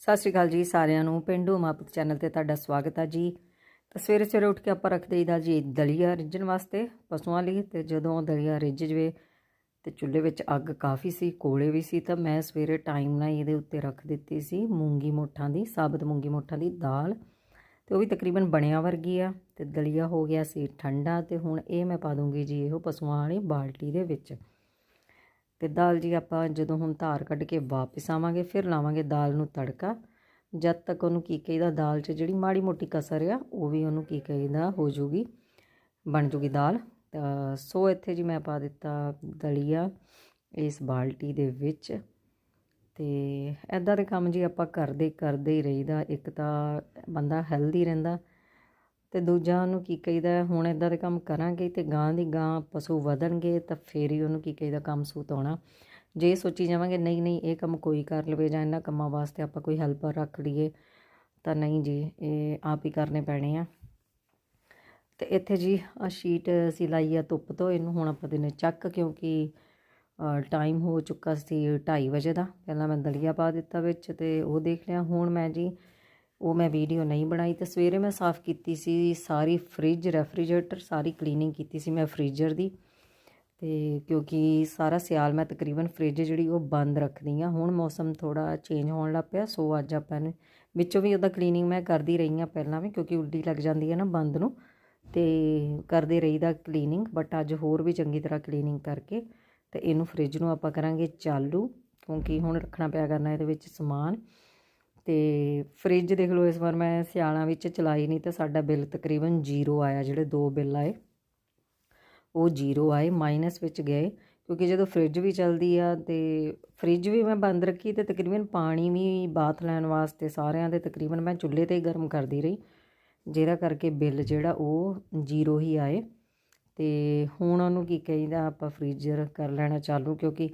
ਸਤਿ ਸ਼੍ਰੀ ਅਕਾਲ ਜੀ ਸਾਰਿਆਂ ਨੂੰ। ਪਿੰਡੂ ਮਾਪਕ ਚੈਨਲ ਤੇ ਤੁਹਾਡਾ ਸਵਾਗਤ ਹੈ ਜੀ। ਤਾਂ ਸਵੇਰੇ ਸਵੇਰੇ ਉੱਠ ਕੇ ਆਪਾਂ ਰੱਖ ਦੇਈਦਾ ਜੀ ਦਲੀਆ ਰਿੱਝਣ ਵਾਸਤੇ ਪਸ਼ੂਆਂ ਲਈ। ਤੇ ਜਦੋਂ ਦਲੀਆ ਰਿੱਝ ਜਵੇ ਤੇ ਚੁੱਲ੍ਹੇ ਵਿੱਚ ਅੱਗ ਕਾਫੀ ਸੀ, ਕੋਲੇ ਵੀ ਸੀ। ਤਾਂ ਮੈਂ ਸਵੇਰੇ ਟਾਈਮ ਨਾਲ ਇਹਦੇ ਉੱਤੇ ਰੱਖ ਦਿੱਤੀ ਸੀ ਮੂੰਗੀ ਮੋਠਾਂ ਦੀ, ਸਾਬਤ ਮੂੰਗੀ ਮੋਠਾਂ ਦੀ ਦਾਲ। ਤੇ ਉਹ ਵੀ ਤਕਰੀਬਨ ਬਣਿਆ ਵਰਗੀ ਆ। ਤੇ ਦਲੀਆ ਹੋ ਗਿਆ ਸੀ ਠੰਡਾ ਤੇ ਹੁਣ ਇਹ ਮੈਂ ਪਾ ਦੂੰਗੀ ਜੀ ਇਹੋ ਪਸ਼ੂਆਂ ਵਾਲੀ ਬਾਲਟੀ ਦੇ ਵਿੱਚ। ਤੇ ਦਾਲ ਜੀ ਆਪਾਂ ਜਦੋਂ ਹੁਣ ਧਾਰ ਕੱਢ ਕੇ ਵਾਪਸ ਆਵਾਂਗੇ, ਫਿਰ ਲਾਵਾਂਗੇ ਦਾਲ ਨੂੰ ਤੜਕਾ। ਜਦ ਤੱਕ ਉਹਨੂੰ ਕੀ ਕਹੀਦਾ, ਦਾਲ 'ਚ ਜਿਹੜੀ ਮਾੜੀ ਮੋਟੀ ਕਸਰ ਆ, ਉਹ ਵੀ ਉਹਨੂੰ ਕੀ ਕਹੀਦਾ, ਹੋ ਜੂਗੀ, ਬਣ ਜੂਗੀ ਦਾਲ। ਤਾਂ ਸੋ ਇੱਥੇ ਜੀ ਮੈਂ ਪਾ ਦਿੱਤਾ ਦਲੀਆ ਇਸ ਬਾਲਟੀ ਦੇ ਵਿੱਚ। ਤੇ ਐਦਾਂ ਦੇ ਕੰਮ ਜੀ ਆਪਾਂ ਕਰਦੇ ਕਰਦੇ ਹੀ ਰਹੀਦਾ। ਇੱਕ ਤਾਂ ਬੰਦਾ ਹੈਲਦੀ ਰਹਿੰਦਾ ਤੇ ਦੂਜਾ ਉਹਨੂੰ ਕੀ ਕਹੀਦਾ ਹੁਣ ਇਦਾਂ ਦੇ ਕੰਮ ਕਰਾਂਗੇ ਤੇ ਗਾਂ ਦੀ ਗਾਂ ਪਸ਼ੂ ਵਧਣਗੇ ਤਾਂ ਫੇਰ ਹੀ ਉਹਨੂੰ ਕੀ ਕਹੀਦਾ ਕੰਮ ਸੂਤ ਆਉਣਾ। ਜੇ ਸੋਚੀ ਜਾਵਾਂਗੇ, ਨਹੀਂ ਨਹੀਂ, ਇਹ ਕੰਮ ਕੋਈ ਕਰ ਲਵੇ ਜਾਂ ਇਹਨਾਂ ਕੰਮਾਂ ਵਾਸਤੇ ਆਪਾਂ ਕੋਈ ਹੈਲਪਰ ਰੱਖ ਲਈਏ, ਤਾਂ ਨਹੀਂ ਜੀ, ਇਹ ਆਪ ਹੀ ਕਰਨੇ ਪੈਣੇ ਆ। ਤੇ ਇੱਥੇ ਜੀ ਆ ਸ਼ੀਟ ਅਸੀਂ ਲਾਈ ਆ ਧੁੱਪ ਤੋਂ, ਇਹਨੂੰ ਹੁਣ ਆਪਾਂ ਦਿਨੇ ਚੱਕ ਕਿਉਂਕਿ ਟਾਈਮ ਹੋ ਚੁੱਕਾ ਸੀ 2:30 ਵਜੇ ਦਾ। ਪਹਿਲਾਂ ਮੈਂ ਦਲੀਆ ਪਾ ਦਿੱਤਾ ਵਿੱਚ ਤੇ ਉਹ ਦੇਖ ਲਿਆ। ਹੁਣ ਮੈਂ ਜੀ ਉਹ ਮੈਂ ਵੀਡੀਓ ਨਹੀਂ ਬਣਾਈ ਤੇ ਸਵੇਰੇ ਮੈਂ ਸਾਫ਼ ਕੀਤੀ ਸੀ ਸਾਰੀ ਫ੍ਰਿਜ ਰੈਫਰੀਜਰੇਟਰ ਸਾਰੀ ਕਲੀਨਿੰਗ ਕੀਤੀ ਸੀ ਮੈਂ ਫ੍ਰੀਜ਼ਰ ਦੀ। ਤੇ ਕਿਉਂਕਿ ਸਾਰਾ ਸਿਆਲ ਮੈਂ ਤਕਰੀਬਨ ਫ੍ਰਿਜ ਜਿਹੜੀ ਉਹ ਬੰਦ ਰੱਖਦੀ ਆ ਹੁਣ ਮੌਸਮ ਥੋੜਾ ਚੇਂਜ ਹੋਣ ਲੱਗ ਪਿਆ ਸੋ ਅੱਜ ਆਪਾਂ ਨੇ ਵਿੱਚੋਂ ਵੀ ਉਹਦਾ ਕਲੀਨਿੰਗ ਮੈਂ ਕਰਦੀ ਰਹੀ ਆ ਪਹਿਲਾਂ ਵੀ, ਕਿਉਂਕਿ ਉਲਟੀ ਲੱਗ ਜਾਂਦੀ ਹੈ ਨਾ ਬੰਦ ਨੂੰ। ਤੇ ਕਰਦੇ ਰਹੀਦਾ ਕਲੀਨਿੰਗ ਬਟ ਅੱਜ ਹੋਰ ਵੀ ਚੰਗੀ ਤਰ੍ਹਾਂ ਕਲੀਨਿੰਗ ਕਰਕੇ ਤੇ ਇਹਨੂੰ ਫ੍ਰਿਜ ਨੂੰ ਆਪਾਂ ਕਰਾਂਗੇ ਚਾਲੂ, ਕਿਉਂਕਿ ਹੁਣ ਰੱਖਣਾ ਪਿਆ ਕਰਨਾ ਇਹਦੇ ਵਿੱਚ ਸਮਾਨ। ਅਤੇ ਫਰਿੱਜ ਦੇਖ ਲਓ, ਇਸ ਵਾਰ ਮੈਂ ਸਿਆਲਾਂ ਵਿੱਚ ਚਲਾਈ ਨਹੀਂ ਤਾਂ ਸਾਡਾ ਬਿੱਲ ਤਕਰੀਬਨ ਜ਼ੀਰੋ ਆਇਆ, ਜਿਹੜੇ ਦੋ ਬਿੱਲ ਆਏ, ਉਹ ਜ਼ੀਰੋ ਆਏ ਮਾਈਨਸ ਵਿੱਚ ਗਏ, ਕਿਉਂਕਿ ਜਦੋਂ ਫਰਿੱਜ ਵੀ ਚੱਲਦੀ ਆ ਤੇ ਫਰਿੱਜ ਵੀ ਮੈਂ ਬੰਦ ਰੱਖੀ ਤੇ ਤਕਰੀਬਨ ਪਾਣੀ ਵੀ ਬਾਥ ਲੈਣ ਵਾਸਤੇ ਸਾਰਿਆਂ ਦੇ ਤਕਰੀਬਨ ਮੈਂ ਚੁੱਲ੍ਹੇ ਤੇ ਹੀ ਗਰਮ ਕਰਦੀ ਰਹੀ, ਜਿਹਦਾ ਕਰਕੇ ਬਿੱਲ ਜਿਹੜਾ ਉਹ ਜ਼ੀਰੋ ਹੀ ਆਏ। ਤੇ ਹੁਣ ਉਹਨੂੰ ਕੀ ਕਹੀਦਾ, ਆਪਾਂ ਫ੍ਰੀਜ਼ਰ ਕਰ ਲੈਣਾ ਚਾਲੂ, ਕਿਉਂਕਿ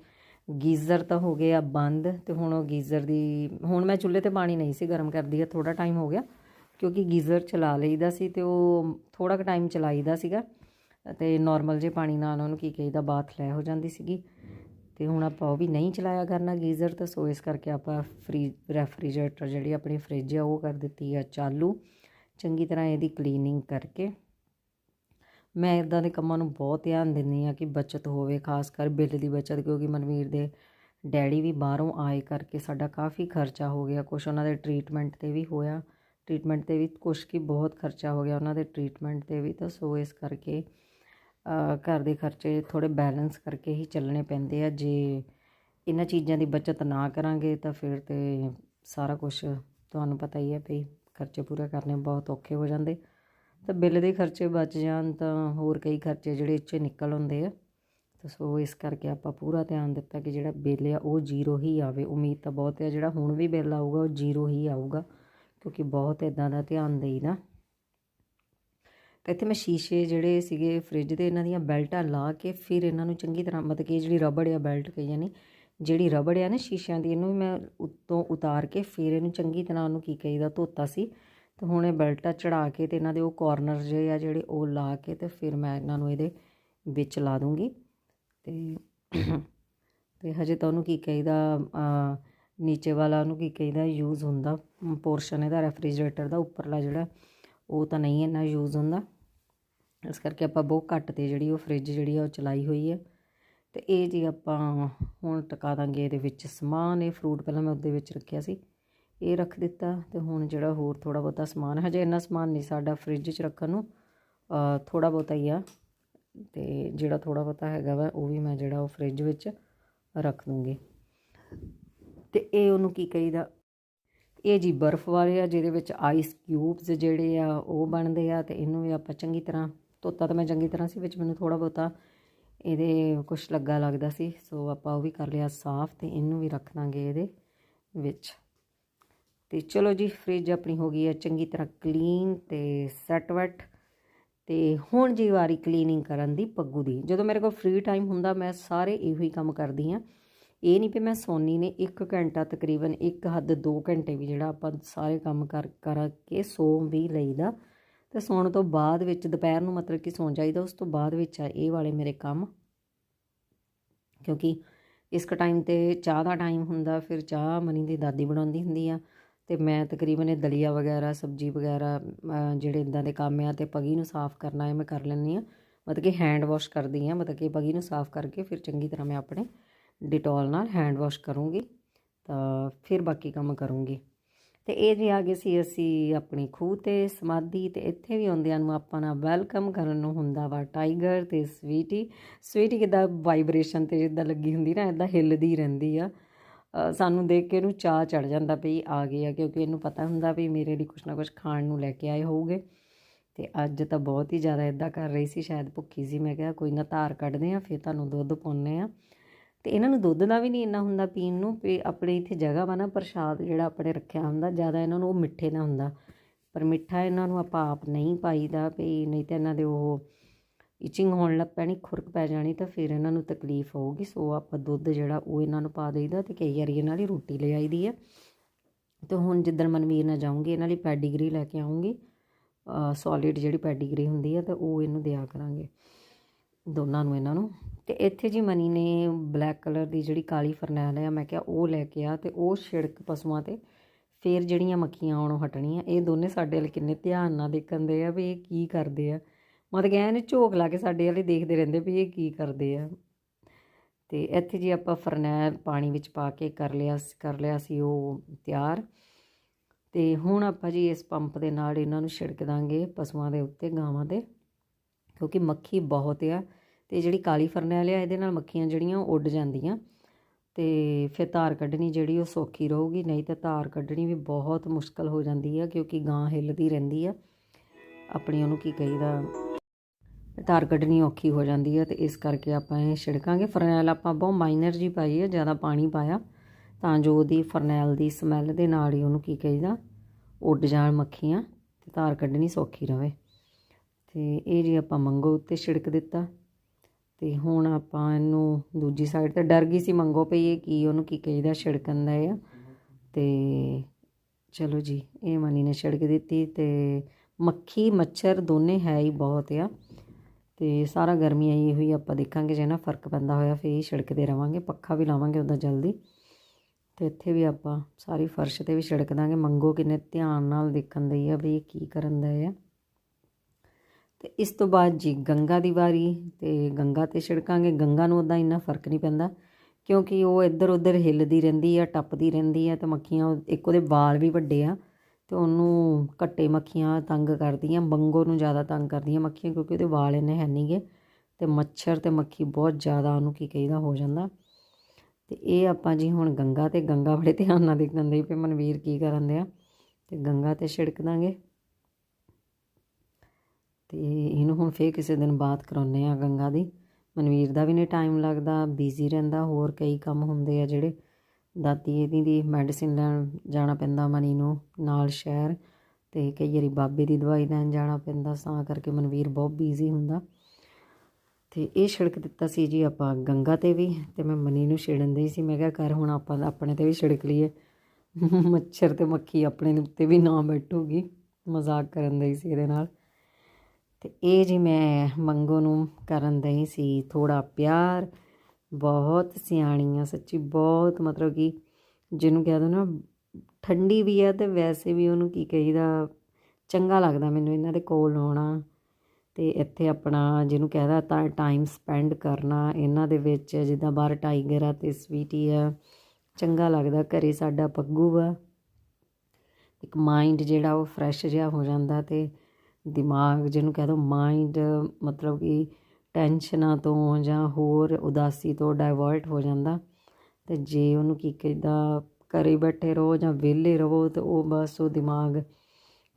ਗੀਜ਼ਰ ਤਾਂ ਹੋ ਗਿਆ ਬੰਦ ਤੇ ਹੁਣ ਉਹ ਗੀਜ਼ਰ ਦੀ, ਹੁਣ ਮੈਂ ਚੁੱਲ੍ਹੇ ਤੇ ਪਾਣੀ ਨਹੀਂ ਸੀ ਗਰਮ ਕਰਦੀ ਆ ਥੋੜਾ ਟਾਈਮ ਹੋ ਗਿਆ ਕਿਉਂਕਿ ਗੀਜ਼ਰ ਚਲਾ ਲਈਦਾ ਸੀ ਤੇ ਉਹ ਥੋੜਾ ਕੁ ਟਾਈਮ ਚਲਾਈਦਾ ਸੀਗਾ ਤੇ ਨਾਰਮਲ ਜੇ ਪਾਣੀ ਨਾਲ ਉਹਨੂੰ ਕੀ ਕਹੀਦਾ ਬਾਥ ਲੈ ਹੋ ਜਾਂਦੀ ਸੀਗੀ ਤੇ ਹੁਣ ਆਪਾਂ ਉਹ ਵੀ ਨਹੀਂ ਚਲਾਇਆ ਕਰਨਾ ਗੀਜ਼ਰ ਤਾਂ ਸੋ ਇਸ ਕਰਕੇ ਆਪਾਂ ਫ੍ਰੀ, ਰੈਫਰੀਜਰੇਟਰ ਜਿਹੜੀ ਆਪਣੀ ਫ੍ਰਿਜ ਆ ਉਹ ਕਰ ਦਿੱਤੀ ਆ ਚਾਲੂ। ਚੰਗੀ ਤਰ੍ਹਾਂ ਇਹਦੀ ਕਲੀਨਿੰਗ ਕਰਕੇ ਮੈਂ ਇਦਾਂ ਦੇ ਕੰਮਾਂ ਨੂੰ ਬਹੁਤ ਧਿਆਨ ਦਿੰਦੀ ਆ ਕਿ ਬਚਤ ਹੋਵੇ, ਖਾਸ ਕਰ ਬਿੱਲ ਦੀ ਬਚਤ, ਕਿਉਂਕਿ ਮਨਵੀਰ ਦੇ ਡੈਡੀ ਵੀ ਬਾਹਰੋਂ ਆਏ ਕਰਕੇ ਸਾਡਾ ਕਾਫੀ ਖਰਚਾ ਹੋ ਗਿਆ ਕੁਝ ਉਹਨਾਂ ਦੇ ਟ੍ਰੀਟਮੈਂਟ ਤੇ ਵੀ ਹੋਇਆ, ਟ੍ਰੀਟਮੈਂਟ ਤੇ ਵੀ ਕੁਝ ਕੀ ਬਹੁਤ ਖਰਚਾ ਹੋ ਗਿਆ ਉਹਨਾਂ ਦੇ ਟ੍ਰੀਟਮੈਂਟ ਤੇ ਵੀ ਤਾਂ ਸੋ ਇਸ ਕਰਕੇ ਘਰ ਦੇ ਖਰਚੇ ਥੋੜੇ ਬੈਲੈਂਸ ਕਰਕੇ ਹੀ ਚੱਲਣੇ ਪੈਂਦੇ ਆ, ਜੇ ਇਹਨਾਂ ਚੀਜ਼ਾਂ ਦੀ ਬਚਤ ਨਾ ਕਰਾਂਗੇ ਤਾਂ ਫਿਰ ਤੇ ਸਾਰਾ ਕੁਝ ਤੁਹਾਨੂੰ ਪਤਾ ਹੀ ਹੈ ਭਈ ਖਰਚੇ ਪੂਰੇ ਕਰਨੇ ਬਹੁਤ ਔਖੇ ਹੋ ਜਾਂਦੇ। ਤਾਂ ਬਿੱਲ ਦੇ ਖਰਚੇ ਬਚ ਜਾਣ ਤਾਂ ਹੋਰ ਕਈ ਖਰਚੇ ਜਿਹੜੇ ਇੱਥੇ ਨਿਕਲ ਹੁੰਦੇ ਆ। ਤਾਂ ਸੋ ਇਸ ਕਰਕੇ ਆਪਾਂ ਪੂਰਾ ਧਿਆਨ ਦਿੱਤਾ ਕਿ ਜਿਹੜਾ ਬਿੱਲ ਆ ਉਹ ਜ਼ੀਰੋ ਹੀ ਆਵੇ। ਉਮੀਦ ਤਾਂ ਬਹੁਤ ਹੈ ਜਿਹੜਾ ਹੁਣ ਵੀ ਬਿੱਲ ਆਊਗਾ ਉਹ ਜ਼ੀਰੋ ਹੀ ਆਊਗਾ, ਕਿਉਂਕਿ ਬਹੁਤ ਇਦਾਂ ਦਾ ਧਿਆਨ ਦੇਈਦਾ ਤਾਂ ਇੱਥੇ ਮੈਂ ਸ਼ੀਸ਼ੇ ਜਿਹੜੇ ਸੀਗੇ ਫ੍ਰਿਜ ਦੇ, ਇਹਨਾਂ ਦੀਆਂ ਬੈਲਟਾਂ ਲਾ ਕੇ ਫਿਰ ਇਹਨਾਂ ਨੂੰ ਚੰਗੀ ਤਰ੍ਹਾਂ ਮਤਲਬ ਕਿ ਜਿਹੜੀ ਰਬੜ ਆ ਬੈਲਟ ਕਹੀ ਨੇ ਜਿਹੜੀ ਰਬੜ ਆ ਨਾ ਸ਼ੀਸ਼ਿਆਂ ਦੀ, ਇਹਨੂੰ ਮੈਂ ਉੱਤੋਂ ਉਤਾਰ ਕੇ ਫਿਰ ਇਹਨੂੰ ਚੰਗੀ ਤਰ੍ਹਾਂ ਉਹਨੂੰ ਕੀ ਕਹੀਦਾ, ਧੋਤਾ ਸੀ। ਤੇ ਹੁਣ ਇਹ ਬੈਲਟਾਂ ਚੜਾ ਕੇ ਤੇ ਇਹਨਾਂ ਦੇ ਉਹ ਕਾਰਨਰ ਜੇ ਆ ਜਿਹੜੇ ਉਹ ਲਾ ਕੇ ਤੇ ਫਿਰ ਮੈਂ ਇਹਨਾਂ ਨੂੰ ਇਹਦੇ ਵਿੱਚ ਲਾ ਦੂੰਗੀ। ਤੇ ਤੇ ਹਜੇ ਤਾਂ ਉਹਨੂੰ ਕੀ ਕਹੀਦਾ ਨੀਚੇ ਵਾਲਾ ਉਹਨੂੰ ਕੀ ਕਹੀਦਾ ਯੂਜ਼ ਹੁੰਦਾ। ਪੋਰਸ਼ਨ ਇਹਦਾ ਰੈਫਰੀਜਰੇਟਰ ਦਾ ਉੱਪਰਲਾ ਜਿਹੜਾ, ਉਹ ਤਾਂ ਨਹੀਂ ਇੰਨਾ ਯੂਜ਼ ਹੁੰਦਾ। ਇਸ ਕਰਕੇ ਆਪਾਂ ਬਹੁਤ ਘੱਟ ਤੇ ਜਿਹੜੀ ਉਹ ਫ੍ਰਿਜ ਜਿਹੜੀ ਆ ਉਹ ਚਲਾਈ ਹੋਈ ਹੈ ਤੇ ਇਹ ਜੀ ਆਪਾਂ ਹੁਣ ਟਿਕਾ ਦਾਂਗੇ ਇਹਦੇ ਵਿੱਚ ਸਮਾਨ, ਇਹ ਫਰੂਟ ਪਹਿਲਾਂ ਮੈਂ ਉਹਦੇ ਵਿੱਚ ਰੱਖਿਆ ਸੀ। ਇਹ ਰੱਖ ਦਿੱਤਾ ਤੇ ਹੁਣ ਜਿਹੜਾ ਹੋਰ ਥੋੜਾ ਬਹੁਤਾ ਸਮਾਨ, ਹਜੇ ਇੰਨਾ ਸਮਾਨ ਨਹੀਂ ਸਾਡਾ ਫ੍ਰਿਜ 'ਚ ਰੱਖਣ ਨੂੰ ਥੋੜਾ ਬਹੁਤਾ ਹੀ ਆ ਤੇ ਜਿਹੜਾ ਥੋੜਾ ਬਹੁਤਾ ਹੈਗਾ ਵਾ ਉਹ ਵੀ ਮੈਂ ਜਿਹੜਾ ਉਹ ਫ੍ਰਿਜ ਵਿੱਚ ਰੱਖ ਦੂੰਗੀ। ਤੇ ਇਹ ਉਹਨੂੰ ਕੀ ਕਹੀਦਾ ਇਹ ਜੀ ਬਰਫ਼ ਵਾਲੇ ਆ ਜਿਹਦੇ ਵਿੱਚ ਆਈਸ ਕਿਊਬਸ ਜਿਹੜੇ ਆ ਉਹ ਬਣਦੇ ਆ ਤੇ ਇਹਨੂੰ ਵੀ ਆਪਾਂ ਚੰਗੀ ਤਰ੍ਹਾਂ ਧੋਤਾ ਤਾਂ ਮੈਂ ਚੰਗੀ ਤਰ੍ਹਾਂ ਸੀ, ਵਿੱਚ ਮੈਨੂੰ ਥੋੜਾ ਬਹੁਤਾ ਇਹਦੇ ਕੁਝ ਲੱਗਾ ਲੱਗਦਾ ਸੀ, ਸੋ ਆਪਾਂ ਉਹ ਵੀ ਕਰ ਲਿਆ ਸਾਫ਼ ਤੇ ਇਹਨੂੰ ਵੀ ਰੱਖ ਦਾਂਗੇ ਇਹਦੇ ਵਿੱਚ। ਤੇ ਚਲੋ ਜੀ, ਫ੍ਰਿਜ ਆਪਣੀ ਹੋ ਗਈ ਹੈ ਚੰਗੀ ਤਰ੍ਹਾਂ ਕਲੀਨ ਤੇ ਸੈਟ ਵੈਟ ਤੇ ਹੁਣ ਜੀ ਵਾਰੀ ਕਲੀਨਿੰਗ ਕਰਨ ਦੀ ਪੱਗੂ ਦੀ। ਜਦੋਂ ਮੇਰੇ ਕੋਲ ਫ੍ਰੀ ਟਾਈਮ ਹੁੰਦਾ, ਮੈਂ ਸਾਰੇ ਇਹੋ ਹੀ ਕੰਮ ਕਰਦੀ ਆ ਇਹ ਨਹੀਂ ਕਿ ਮੈਂ ਸੋਨੀ ਨੇ 1 ਘੰਟਾ ਤਕਰੀਬਨ, ਇੱਕ ਹੱਦ 2 ਘੰਟੇ ਵੀ ਜਿਹੜਾ ਆਪਾਂ ਸਾਰੇ ਕੰਮ ਕਰ, ਕਰਕੇ ਸੌ ਵੀ ਲਈਦਾ। ਤੇ ਸੌਣ ਤੋਂ ਬਾਅਦ ਵਿੱਚ, ਦੁਪਹਿਰ ਨੂੰ ਮਤਲਬ ਕਿ ਸੌਂ ਜਾਈਦਾ, ਉਸ ਤੋਂ ਬਾਅਦ ਵਿੱਚ ਆ ਇਹ ਵਾਲੇ ਮੇਰੇ ਕੰਮ। ਕਿਉਂਕਿ ਇਸ ਕ ਟਾਈਮ ਤੇ ਚਾਹ ਦਾ ਟਾਈਮ ਹੁੰਦਾ, ਫਿਰ ਚਾਹ ਮਨੀ ਦੀ ਦਾਦੀ ਬਣਾਉਂਦੀ ਹੁੰਦੀ ਆ। ਤੇ ਮੈਂ ਤਕਰੀਬਨ ਇਹ ਦਲੀਆ ਵਗੈਰਾ, ਸਬਜੀ ਵਗੈਰਾ ਜਿਹੜੇ ਇਦਾਂ ਦੇ ਕੰਮ ਆ ਤੇ ਪਗੀ ਨੂੰ ਸਾਫ਼ ਕਰਨਾ ਹੈ ਮੈਂ ਕਰ ਲੈਂਦੀ ਆ ਮਤਲਬ ਕਿ ਹੈਂਡ ਵਾਸ਼ ਕਰਦੀ ਆ ਮਤਲਬ ਕਿ ਪਗੀ ਨੂੰ ਸਾਫ਼ ਕਰਕੇ ਫਿਰ ਚੰਗੀ ਤਰ੍ਹਾਂ ਮੈਂ ਆਪਣੇ ਡਿਟੋਲ ਨਾਲ ਹੈਂਡ ਵਾਸ਼ ਕਰੂੰਗੀ, ਤਾਂ ਫਿਰ ਬਾਕੀ ਕੰਮ ਕਰੂੰਗੀ। ਤੇ ਇਹ ਜੇ ਆ ਗਏ ਸੀ ਅਸੀਂ ਆਪਣੀ ਖੂਹ ਤੇ ਸਮਾਧੀ ਤੇ ਇੱਥੇ ਵੀ ਆਉਂਦਿਆਂ ਨੂੰ ਆਪਾਂ ਨਾਲ ਵੈਲਕਮ ਕਰਨ ਨੂੰ ਹੁੰਦਾ ਵਾ ਟਾਈਗਰ ਤੇ ਸਵੀਟੀ ਸਵੀਟੀ ਕਿਦਾਂ ਵਾਈਬ੍ਰੇਸ਼ਨ ਤੇ ਜਿੱਦਾਂ ਲੱਗੀ ਹੁੰਦੀ ਨਾ ਇਦਾਂ ਹਿੱਲਦੀ ਰਹਿੰਦੀ ਆ। ਸਾਨੂੰ ਦੇਖ ਕੇ ਇਹਨੂੰ ਚਾਹ ਚੜ ਜਾਂਦਾ ਵੀ ਆ ਗਏ ਆ, ਕਿਉਂਕਿ ਇਹਨੂੰ ਪਤਾ ਹੁੰਦਾ ਵੀ ਮੇਰੇ ਲਈ ਕੁਛ ਨਾ ਕੁਛ ਖਾਣ ਨੂੰ ਲੈ ਕੇ ਆਏ ਹੋਊਗੇ। ਤੇ ਅੱਜ ਤਾਂ ਬਹੁਤ ਹੀ ਜ਼ਿਆਦਾ ਇਦਾਂ ਕਰ ਰਹੀ ਸੀ, ਸ਼ਾਇਦ ਭੁੱਖੀ ਸੀ। ਮੈਂ ਕਿਹਾ ਕੋਈ ਨਾ ਧਾਰ ਕੱਢਦੇ ਆ ਫਿਰ ਤੁਹਾਨੂੰ ਦੁੱਧ ਪਾਉਂਦੇ ਆ ਤੇ ਇਹਨਾਂ ਨੂੰ ਦੁੱਧ ਦਾ ਵੀ ਨਹੀਂ ਇੰਨਾ ਹੁੰਦਾ ਪੀਣ ਨੂੰ, ਵੀ ਆਪਣੇ ਇੱਥੇ ਜਗ੍ਹਾ ਵਾ ਨਾ, ਪ੍ਰਸ਼ਾਦ ਜਿਹੜਾ ਆਪਣੇ ਰੱਖਿਆ ਹੁੰਦਾ, ਜ਼ਿਆਦਾ ਇਹਨਾਂ ਨੂੰ ਉਹ ਮਿੱਠੇ ਦਾ ਹੁੰਦਾ। ਪਰ ਮਿੱਠਾ ਇਹਨਾਂ ਨੂੰ ਆਪਾਂ ਆਪ ਨਹੀਂ ਪਾਈਦਾ ਵੀ, ਨਹੀਂ ਤਾਂ ਇਹਨਾਂ ਦੇ ਉਹ ਇਚਿੰਗ ਹੋਣ ਲੱਗ ਪੈਣੀ, ਖੁਰਕ ਪੈ ਜਾਣੀ ਤਾਂ ਫਿਰ ਇਹਨਾਂ ਨੂੰ ਤਕਲੀਫ ਹੋਊਗੀ। ਸੋ ਆਪਾਂ ਦੁੱਧ ਜਿਹੜਾ ਉਹ ਇਹਨਾਂ ਨੂੰ ਪਾ ਦੇਈਦਾ ਤੇ ਕਈ ਵਾਰੀ ਇਹਨਾਂ ਲਈ ਰੋਟੀ ਲੈ ਆਈਦੀ ਆ। ਤੇ ਹੁਣ ਜਿੱਦਣ ਮਨਵੀਰ ਨਾਲ ਜਾਊਂਗੀ, ਇਹਨਾਂ ਲਈ ਪੈਡੀਗਰੀ ਲੈ ਕੇ ਆਉਂਗੀ ਸੋਲਿਡ ਜਿਹੜੀ ਪੈਡੀਗਰੀ ਹੁੰਦੀ ਆ ਤਾਂ ਉਹ ਇਹਨੂੰ ਦਿਆ ਕਰਾਂਗੇ, ਦੋਨਾਂ ਨੂੰ ਇਹਨਾਂ ਨੂੰ। ਤੇ ਇੱਥੇ ਜੀ ਮਨੀ ਨੇ ਬਲੈਕ ਕਲਰ ਦੀ ਜਿਹੜੀ ਕਾਲੀ ਫਰਨੈਲ ਹੈ ਮੈਂ ਕਿਹਾ ਉਹ ਲੈ ਕੇ ਆ ਤੇ ਉਹ ਛਿੜਕ ਪਸ਼ੂਆਂ ਤੇ ਫੇਰ ਜਿਹੜੀਆਂ ਮੱਖੀਆਂ ਆਉਣੋਂ ਹਟਣੀਆਂ। ਇਹ ਦੋਨੇ ਸਾਡੇ ਵਾਲੇ ਕਿੰਨੇ ਧਿਆਨ ਨਾਲ ਦੇਖਣ ਦੇ ਆ ਵੀ ਇਹ ਕੀ ਕਰਦੇ ਆ। ਮਤਲਬ ਕਿ ਐਨ ਝੋਕ ਲਾ ਕੇ ਸਾਡੇ ਵਾਲੇ ਦੇਖਦੇ ਰਹਿੰਦੇ ਵੀ ਇਹ ਕੀ ਕਰਦੇ ਆ। ਤੇ ਇੱਥੇ ਜੀ ਆਪਾਂ ਫਰਨੈਲ ਪਾਣੀ ਵਿੱਚ ਪਾ ਕੇ ਕਰ ਲਿਆ ਕਰ ਲਿਆ ਸੀ ਉਹ ਤਿਆਰ। ਤੇ ਹੁਣ ਆਪਾਂ ਜੀ ਇਸ ਪੰਪ ਦੇ ਨਾਲ ਇਹਨਾਂ ਨੂੰ ਛਿੜਕ ਦਾਂਗੇ ਪਸ਼ੂਆਂ ਦੇ ਉੱਤੇ, ਗਾਵਾਂ ਦੇ, ਕਿਉਂਕਿ ਮੱਖੀ ਬਹੁਤ ਆ। ਤੇ ਜਿਹੜੀ ਕਾਲੀ ਫਰਨੈਲ ਆ, ਇਹਦੇ ਨਾਲ ਮੱਖੀਆਂ ਜਿਹੜੀਆਂ ਉਹ ਉੱਡ ਜਾਂਦੀਆਂ। ਤੇ ਫਿਰ ਧਾਰ ਕੱਢਣੀ ਜਿਹੜੀ ਉਹ ਸੌਖੀ ਰਹੂਗੀ, ਨਹੀਂ ਤਾਂ ਧਾਰ ਕੱਢਣੀ ਵੀ ਬਹੁਤ ਮੁਸ਼ਕਲ ਹੋ ਜਾਂਦੀ ਆ, ਕਿਉਂਕਿ ਗਾਂ ਹਿੱਲਦੀ ਰਹਿੰਦੀ ਆ। ਆਪਣੀ ਉਹਨੂੰ ਕੀ ਕਹੀਦਾ? ਧਾਰ ਕੱਢਣੀ ਔਖੀ ਹੋ ਜਾਂਦੀ ਹੈ ਤੇ ਇਸ ਕਰਕੇ ਆਪਾਂ ਇਹ ਛਿੜਕਾਂਗੇ। ਫਰਨੈਲ ਆਪਾਂ ਬਹੁਤ ਮਾਈਨਰ ਜੀ ਪਾਈ ਹੈ, ਜ਼ਿਆਦਾ ਪਾਣੀ ਪਾਇਆ, ਤਾਂ ਜੋ ਉਹਦੀ ਫਰਨੈਲ ਦੀ ਸਮੈਲ ਦੇ ਨਾਲ ਹੀ ਉਹਨੂੰ ਕੀ ਕਹੀਦਾ, ਉੱਡ ਜਾਣ ਮੱਖੀਆਂ ਤੇ ਧਾਰ ਕੱਢਣੀ ਸੌਖੀ ਰਵੇ ਤੇ ਇਹ ਜੀ ਆਪਾਂ ਮੰਗੋ ਉੱਤੇ ਛਿੜਕ ਦਿੱਤਾ, ਤੇ ਹੁਣ ਆਪਾਂ ਇਹਨੂੰ ਦੂਜੀ ਸਾਈਡ ਤੇ ਡਰ ਗਈ ਸੀ ਮੰਗੋ ਪਈ ਇਹ ਕੀ, ਉਹਨੂੰ ਕੀ ਕਹੀਦਾ ਛਿੜਕਣ ਦਾ ਆ ਤੇ ਚਲੋ ਜੀ, ਇਹ ਮਨੀ ਨੇ ਛਿੜਕ ਦਿੱਤੀ ਤੇ ਮੱਖੀ, ਮੱਛਰ ਦੋਨੇ ਹੈ ਹੀ ਬਹੁਤ ਆ। ਤੇ ਸਾਰਾ ਗਰਮੀ ਆਈ ਹੋਈ ਆਪਾਂ ਦੇਖਾਂਗੇ ਜੇ ਨਾ ਫ਼ਰਕ ਪੈਂਦਾ ਹੋਇਆ, ਫੇਰ ਹੀ ਛਿੜਕਦੇ ਰਵਾਂਗੇ, ਪੱਖਾ ਵੀ ਲਾਵਾਂਗੇ ਉਹਦਾ ਜਲਦੀ। ਤੇ ਇੱਥੇ ਵੀ ਆਪਾਂ ਸਾਰੀ ਫਰਸ਼ ਤੇ ਵੀ ਛਿੜਕ ਦਾਂਗੇ। ਮੰਗੋ ਕਿੰਨੇ ਧਿਆਨ ਨਾਲ ਦੇਖਣ ਦਈ ਆ ਵੀ ਇਹ ਕੀ ਕਰਨ ਦਾ ਆ। ਤੇ ਇਸ ਤੋਂ ਬਾਅਦ ਜੀ ਗੰਗਾ ਦੀ ਵਾਰੀ, ਤੇ ਗੰਗਾ ਤੇ ਛਿੜਕਾਂਗੇ। ਗੰਗਾ ਨੂੰ ਉਦਾਂ ਇੰਨਾ ਫ਼ਰਕ ਨਹੀਂ ਪੈਂਦਾ, ਕਿਉਂਕਿ ਉਹ ਇੱਧਰ ਉੱਧਰ ਹਿੱਲਦੀ ਰਹਿੰਦੀ ਆ, ਟੱਪਦੀ ਰਹਿੰਦੀ ਆ ਤੇ ਮੱਖੀਆਂ, ਇੱਕ ਉਹਦੇ ਵਾਲ ਵੀ ਵੱਡੇ ਆ। ਅਤੇ ਉਹਨੂੰ ਕੱਟੇ ਮੱਖੀਆਂ ਤੰਗ ਕਰਦੀਆਂ, ਬੰਗੋ ਨੂੰ ਜ਼ਿਆਦਾ ਤੰਗ ਕਰਦੀਆਂ ਮੱਖੀਆਂ, ਕਿਉਂਕਿ ਉਹਦੇ ਵਾਲ ਇੰਨੇ ਹੈ ਨਹੀਂ ਨਹੀਂਗੇ ਅਤੇ ਮੱਛਰ ਅਤੇ ਮੱਖੀ ਬਹੁਤ ਜ਼ਿਆਦਾ ਉਹਨੂੰ ਕੀ ਕਹੀਦਾ, ਹੋ ਜਾਂਦਾ। ਅਤੇ ਇਹ ਆਪਾਂ ਜੀ ਹੁਣ ਗੰਗਾ ਤੇ ਗੰਗਾ ਬੜੇ ਧਿਆਨ ਨਾਲ ਦੇਖਣ ਦੇ ਪਏ, ਮਨਵੀਰ ਕੀ ਕਰਨ ਦਿਆ। ਅਤੇ ਗੰਗਾ ਤੇ ਛਿੜਕ ਦਾਂਗੇ। ਤੇ ਇਹਨੂੰ ਹੁਣ ਫੇਰ ਕਿਸੇ ਦਿਨ ਬਾਤ ਕਰਾਉਨੇ ਆ ਗੰਗਾ ਦੀ। ਮਨਵੀਰ ਦਾ ਵੀ ਨਹੀਂ ਟਾਈਮ ਲੱਗਦਾ ਬਿਜ਼ੀ ਰਹਿੰਦਾ, ਹੋਰ ਕਈ ਕੰਮ ਹੁੰਦੇ ਆ ਜਿਹੜੇ। ਦਾਦੀ ਇਹਦੀ ਦੀ ਮੈਡੀਸਿਨ ਲੈਣ ਜਾਣਾ ਪੈਂਦਾ ਮਨੀ ਨੂੰ ਨਾਲ ਸ਼ਹਿਰ ਤੇ ਕਈ ਵਾਰੀ ਬਾਬੇ ਦੀ ਦਵਾਈ ਲੈਣ ਜਾਣਾ ਪੈਂਦਾ, ਤਾਂ ਕਰਕੇ ਮਨਵੀਰ ਬਹੁਤ ਬਿਜ਼ੀ ਹੁੰਦਾ। ਤੇ ਇਹ ਛਿੜਕ ਦਿੱਤਾ ਸੀ ਜੀ ਆਪਾਂ ਗੰਗਾ ਤੇ ਵੀ ਤੇ ਮੈਂ ਮਨੀ ਨੂੰ ਛੇੜਨ ਦੇ ਸੀ। ਮੈਂ ਕਿਹਾ ਕਰ ਹੁਣ ਆਪਾਂ ਆਪਣੇ ਤੇ ਵੀ ਛਿੜਕ ਲਈਏ। ਮੱਛਰ ਤੇ ਮੱਖੀ ਆਪਣੇ ਉੱਤੇ ਵੀ ਨਾ ਬੈਠੂਗੀ। ਮਜ਼ਾਕ ਕਰਨ ਦੇ ਸੀ ਇਹਦੇ ਨਾਲ। ਤੇ ਇਹ ਜੀ ਮੈਂ ਮੰਗੋ ਨੂੰ ਕਰਨ ਦਈ ਸੀ ਥੋੜਾ ਪਿਆਰ। ਬਹੁਤ ਸਿਆਣੀ ਆ ਸੱਚੀ, ਬਹੁਤ ਮਤਲਬ ਕਿ ਜਿਹਨੂੰ ਕਹਿ ਦੋ ਨਾ, ਠੰਡੀ ਵੀ ਆ ਤੇ ਵੈਸੇ ਵੀ ਉਹਨੂੰ ਕੀ ਕਹੀਦਾ, ਚੰਗਾ ਲੱਗਦਾ ਮੈਨੂੰ ਇਹਨਾਂ ਦੇ ਕੋਲ ਆਉਣਾ। ਤੇ ਇੱਥੇ ਆਪਣਾ ਜਿਹਨੂੰ ਕਹਿਦਾ ਤਾਂ ਟਾਈਮ ਸਪੈਂਡ ਕਰਨਾ, ਇਹਨਾਂ ਦੇ ਵਿੱਚ ਜਿੱਦਾਂ ਬਾਹਰ ਟਾਈਗਰ ਆ ਤੇ ਸਵੀਟੀ ਆ, ਚੰਗਾ ਲੱਗਦਾ, ਘਰੇ ਸਾਡਾ ਪੱਗੂ ਆ। ਇੱਕ ਮਾਈਂਡ ਜਿਹੜਾ ਉਹ ਫਰੈਸ਼ ਜਿਹਾ ਹੋ ਜਾਂਦਾ ਤੇ ਦਿਮਾਗ ਜਿਹਨੂੰ ਕਹਿ ਦੋ ਮਾਈਂਡ ਮਤਲਬ ਕਿ ਟੈਨਸ਼ਨਾਂ ਤੋਂ ਜਾਂ ਹੋਰ ਉਦਾਸੀ ਤੋਂ ਡਾਇਵਰਟ ਹੋ ਜਾਂਦਾ। ਅਤੇ ਜੇ ਉਹਨੂੰ ਕੀ ਕਹਿੰਦਾ, ਘਰੇ ਬੈਠੇ ਰਹੋ ਜਾਂ ਵਿਹਲੇ ਰਹੋ, ਤਾਂ ਉਹ ਬਸ ਉਹ ਦਿਮਾਗ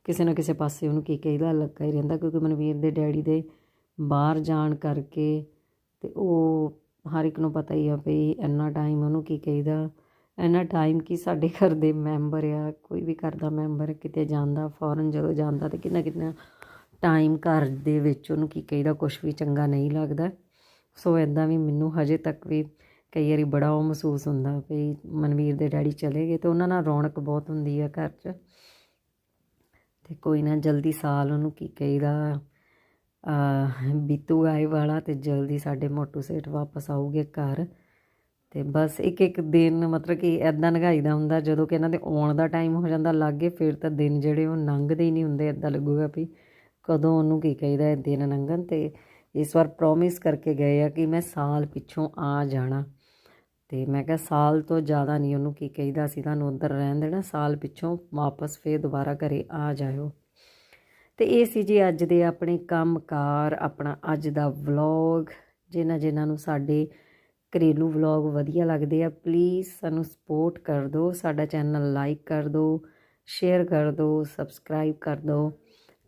ਕਿਸੇ ਨਾ ਕਿਸੇ ਪਾਸੇ ਉਹਨੂੰ ਕੀ ਕਹੀਦਾ, ਲੱਗਾ ਹੀ ਰਹਿੰਦਾ। ਕਿਉਂਕਿ ਮਨਵੀਰ ਦੇ ਡੈਡੀ ਦੇ ਬਾਹਰ ਜਾਣ ਕਰਕੇ ਤੇ ਉਹ ਹਰ ਇੱਕ ਨੂੰ ਪਤਾ ਹੀ ਆ ਵੀ ਇੰਨਾ ਟਾਈਮ ਉਹਨੂੰ ਕੀ ਕਹੀਦਾ। ਇੰਨਾ ਟਾਈਮ ਕੀ ਸਾਡੇ ਘਰ ਦੇ ਮੈਂਬਰ ਆ, ਕੋਈ ਵੀ ਘਰ ਦਾ ਮੈਂਬਰ ਕਿਤੇ ਜਾਂਦਾ ਫੌਰਨ ਜਦੋਂ ਜਾਂਦਾ ਤੇ ਕਿੰਨਾ ਕਿੰਨਾ ਟਾਈਮ ਘਰ ਦੇ ਵਿੱਚ ਉਹਨੂੰ ਕੀ ਕਹੀਦਾ ਕੁਝ ਵੀ ਚੰਗਾ ਨਹੀਂ ਲੱਗਦਾ। ਸੋ ਇਦਾਂ ਵੀ ਮੈਨੂੰ ਹਜੇ ਤੱਕ ਵੀ ਕਈ ਵਾਰੀ ਬੜਾ ਉਹ ਮਹਿਸੂਸ ਹੁੰਦਾ ਵੀ ਮਨਵੀਰ ਦੇ ਡੈਡੀ ਚਲੇ ਗਏ ਤੇ ਉਹਨਾਂ ਨਾਲ ਰੌਣਕ ਬਹੁਤ ਹੁੰਦੀ ਆ ਘਰ 'ਚ। ਤੇ ਕੋਈ ਨਾ ਜਲਦੀ ਸਾਲ ਉਹਨੂੰ ਕੀ ਕਹੀਦਾ ਬੀਤੂ ਆਏ ਵਾਲਾ ਤੇ ਜਲਦੀ ਸਾਡੇ ਮੋਟੂ ਸੇਠ ਵਾਪਸ ਆਉਗੇ ਘਰ। ਤੇ ਬਸ ਇੱਕ ਇੱਕ ਦਿਨ ਮਤਲਬ ਕਿ ਐਦਾਂ ਲੰਘਾਈਦਾ ਹੁੰਦਾ, ਜਦੋਂ ਕਿ ਇਹਨਾਂ ਦੇ ਆਉਣ ਦਾ ਟਾਈਮ ਹੋ ਜਾਂਦਾ, ਲਾਗੇ ਫਿਰ ਤਾਂ ਦਿਨ ਜਿਹੜੇ ਉਹ ਲੰਘਦੇ ਹੀ ਨਹੀਂ ਹੁੰਦੇ ਐਦਾਂ ਲੱਗੂਗਾ ਵੀ ਕਦੋਂ ਉਹਨੂੰ ਕੀ ਕਹੀਦਾ ਦਿਨ ਲੰਘਣ ਤੇ ਇਸ ਵਾਰ ਪ੍ਰੋਮਿਸ ਕਰਕੇ ਗਏ ਆ ਕਿ ਮੈਂ ਸਾਲ ਪਿੱਛੋਂ ਆ ਜਾਣਾ। ਤੇ ਮੈਂ ਕਿਹਾ ਸਾਲ ਤੋਂ ਜ਼ਿਆਦਾ ਨਹੀਂ ਉਹਨੂੰ ਕੀ ਕਹੀਦਾ ਸੀ ਤੁਹਾਨੂੰ ਉੱਧਰ ਰਹਿਣ ਦੇਣਾ, ਸਾਲ ਪਿੱਛੋਂ ਵਾਪਸ ਫੇਰ ਦੁਬਾਰਾ ਘਰੇ ਆ ਜਾਇਓ। ਤੇ ਇਹ ਸੀ ਜੀ ਅੱਜ ਦੇ ਆਪਣੇ ਕੰਮਕਾਰ, ਆਪਣਾ ਅੱਜ ਦਾ ਵਲੌਗ ਜਿਨ੍ਹਾਂ ਜਿਨ੍ਹਾਂ ਨੂੰ ਸਾਡੇ ਘਰੇਲੂ ਵਲੌਗ ਵਧੀਆ ਲੱਗਦੇ ਆ ਪਲੀਜ਼ ਸਾਨੂੰ ਸਪੋਰਟ ਕਰ ਦਿਓ, ਸਾਡਾ ਚੈਨਲ ਲਾਈਕ ਕਰ ਦਿਓ ਸ਼ੇਅਰ ਕਰ ਦਿਓ ਸਬਸਕ੍ਰਾਈਬ ਕਰ ਦਿਓ।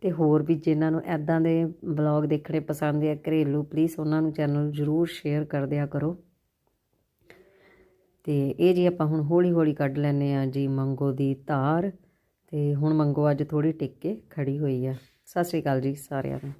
ਤੇ ਹੋਰ ਵੀ ਜਿਨ੍ਹਾਂ ਨੂੰ ਐਦਾਂ ਦੇ ਵਲੌਗ ਦੇਖਣੇ ਪਸੰਦ ਆ ਘਰੇਲੂ ਪਲੀਜ਼ ਉਹਨਾਂ ਨੂੰ ਚੈਨਲ ਜ਼ਰੂਰ ਸ਼ੇਅਰ ਕਰ ਦਿਆ ਕਰੋ। ਤੇ ਇਹ ਜੀ ਆਪਾਂ ਹੁਣ ਹੌਲੀ ਹੌਲੀ ਕੱਢ ਲੈਨੇ ਆ ਜੀ ਮੰਗੋ ਦੀ ਧਾਰ ਤੇ ਹੁਣ ਮੰਗੋ ਅੱਜ ਥੋੜੀ ਟਿੱਕ ਕੇ ਖੜੀ ਹੋਈ ਆ। ਸਤਿ ਸ਼੍ਰੀ ਅਕਾਲ ਜੀ ਸਾਰਿਆਂ ਨੂੰ।